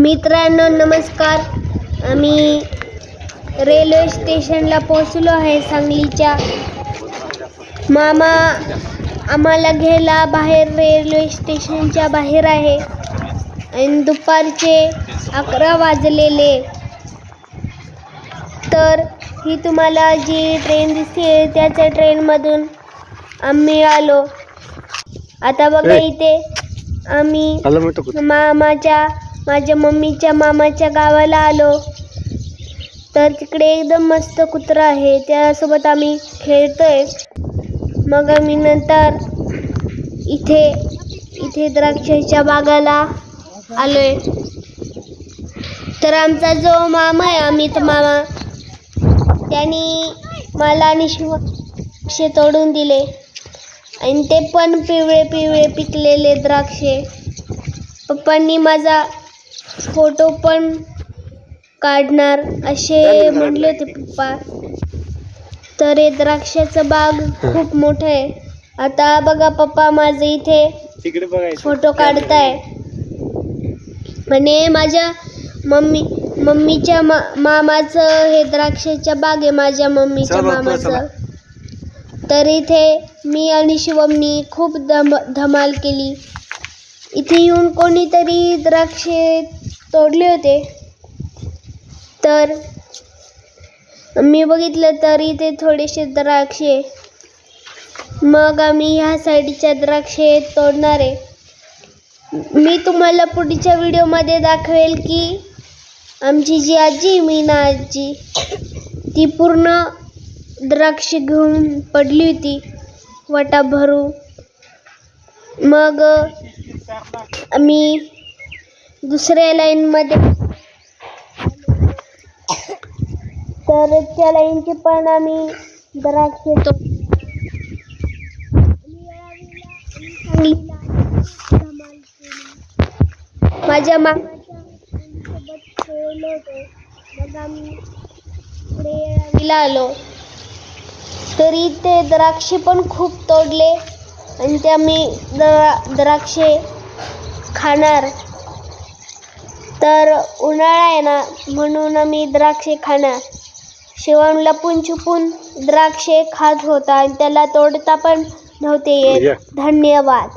मित्रांनो नमस्कार. आम्ही रेल्वे स्टेशनला पोहोचलो आहे सांगलीच्या. मामा आम्हाला घ्यायला बाहेर रेल्वे स्टेशनच्या बाहेर आहे. आणि दुपारचे अकरा वाजलेले. तर ही तुम्हाला जी ट्रेन दिसते त्याच्या ट्रेनमधून आम्ही आलो. आता बघा. इथे आम्ही? मामाच्या माझ्या मम्मीच्या मामाच्या गावाला आलो. तर तिकडे एकदम मस्त कुत्रा आहे. त्यासोबत आम्ही खेळतोय. मग आम्ही नंतर इथे इथे द्राक्षाच्या बागाला आलोय. तर आमचा जो मामा आहे अमित मामा त्यांनी मला आणि तोडून दिले. आणि ते पण पिवळे पिवळे पिकलेले द्राक्षे. पप्पांनी माझा फोटो पण काढणार. असे म्हणले होते पप्पा. तर हे द्राक्षाचं बाग खूप मोठं आहे. आता बघा पप्पा माझं इथे फोटो काढताय. आणि माझ्या मम्मी मम्मीच्या मा मामाचं हे द्राक्षाच्या बाग आहे माझ्या मम्मीच्या मामाचं. तर इथे मी आणि शिवमनी खूप धम धमाल केली. इथे येऊन कोणीतरी द्राक्षे तोडले होते. तर मी बघितलं तर इथे थोडेसे द्राक्षे मग आम्ही ह्या साईडच्या द्राक्षे तोडणार आहे. मी तुम्हाला पुढच्या व्हिडिओमध्ये दाखवेल की आमची जी आजी आहे, मीना आजी ती पूर्ण द्राक्ष घेऊन पडली होती. वाटा भरू मग आम्ही दुसऱ्या लाईनमध्ये तर त्या लाईनचे पण आम्ही द्राक्ष घेतो. माझ्या मामाच्यासोबत खेळलो होतो मग आम्ही पुढे आलो. तरी ते द्राक्षे पण खूप तोडले आणि ते आम्ही द्रा द्राक्षे खाणार. तर उन्हाळा आहे ना म्हणून आम्ही द्राक्षे खाणार. शिवम लपून छुपून द्राक्षे खात होता आणि त्याला तोडता पण नव्हते या. येत धन्यवाद.